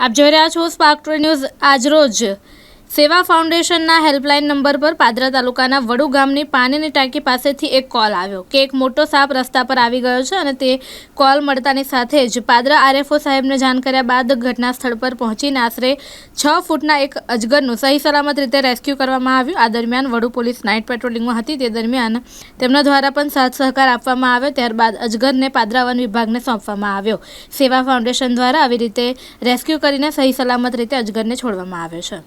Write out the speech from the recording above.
આપ જોઈ રહ્યા છો સ્પાર્ક ન્યૂઝ આજરોજ. સેવા ફાઉન્ડેશનના હેલ્પલાઇન નંબર પર પાદરા તાલુકાના વડુ ગામની પાણીની ટાંકી પાસેથી એક કોલ આવ્યો કે એક મોટો સાપ રસ્તા પર આવી ગયો છે અને તે કોલ મળતાની સાથે જ પાદરા આરએફઓ સાહેબને જાણ કર્યા બાદ ઘટના સ્થળ પર પહોંચીને આશરે છ ફૂટના એક અજગરનું સહી સલામત રીતે રેસ્ક્યુ કરવામાં આવ્યું. આ દરમિયાન વડુ પોલીસ નાઇટ પેટ્રોલિંગમાં હતી. તે દરમિયાન તેમના દ્વારા પણ સાથ સહકાર આપવામાં આવ્યો. ત્યારબાદ અજગરને પાદરા વન વિભાગને સોંપવામાં આવ્યો. સેવા ફાઉન્ડેશન દ્વારા આવી રીતે રેસ્ક્યુ કરીને સહી સલામત રીતે અજગરને છોડવામાં આવ્યો છે.